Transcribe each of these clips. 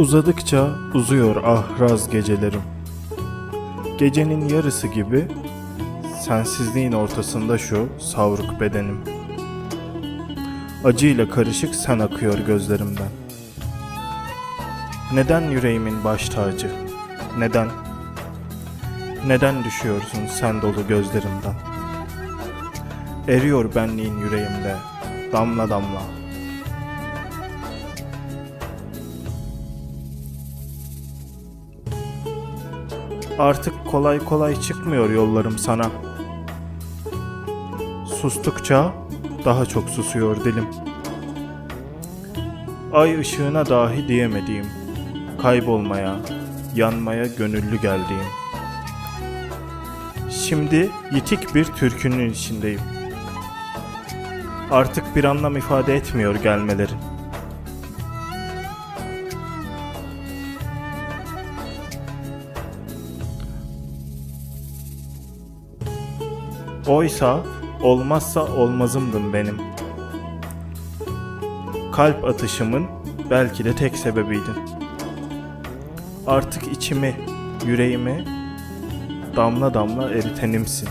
Uzadıkça uzuyor ahraz gecelerim. Gecenin yarısı gibi sensizliğin ortasında şu savruk bedenim. Acıyla karışık sen akıyor gözlerimden. Neden yüreğimin baş tacı? Neden? Neden düşüyorsun sen dolu gözlerimden? Eriyor benliğin yüreğimde damla damla. Artık kolay kolay çıkmıyor yollarım sana. Sustukça daha çok susuyor dilim. Ay ışığına dahi diyemediğim, kaybolmaya, yanmaya gönüllü geldiğim. Şimdi yitik bir türkünün içindeyim. Artık bir anlam ifade etmiyor gelmeleri. Oysa olmazsa olmazımdın benim. Kalp atışımın belki de tek sebebiydin. Artık içimi, yüreğimi damla damla eritenimsin.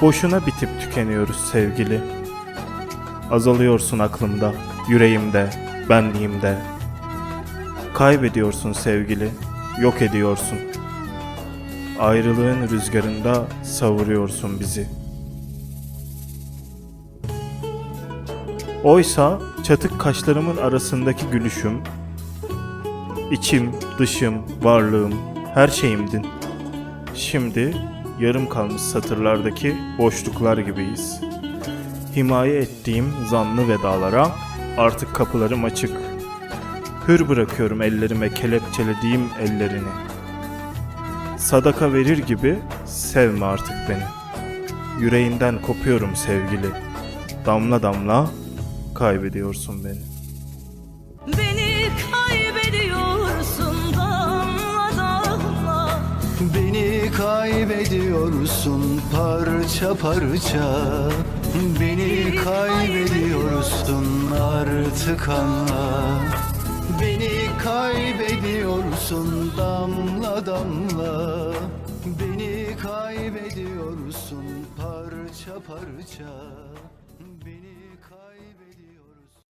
Boşuna bitip tükeniyoruz sevgili. Azalıyorsun aklımda, yüreğimde, benliğimde. Kaybediyorsun sevgili, yok ediyorsun. Ayrılığın rüzgarında savuruyorsun bizi. Oysa çatık kaşlarımın arasındaki gülüşüm, içim, dışım, varlığım, her şeyimdin. Şimdi yarım kalmış satırlardaki boşluklar gibiyiz. Himaye ettiğim zanlı vedalara artık kapılarım açık. Hür bırakıyorum ellerime kelepçelediğim ellerini. Sadaka verir gibi sevme artık beni. Yüreğinden kopuyorum sevgili. Damla damla kaybediyorsun beni. Beni kaybediyorsun damla damla Beni kaybediyorsun parça parça Beni kaybediyorsun artık anla Beni kaybediyorsun damla damla Beni kaybediyorsun parça parça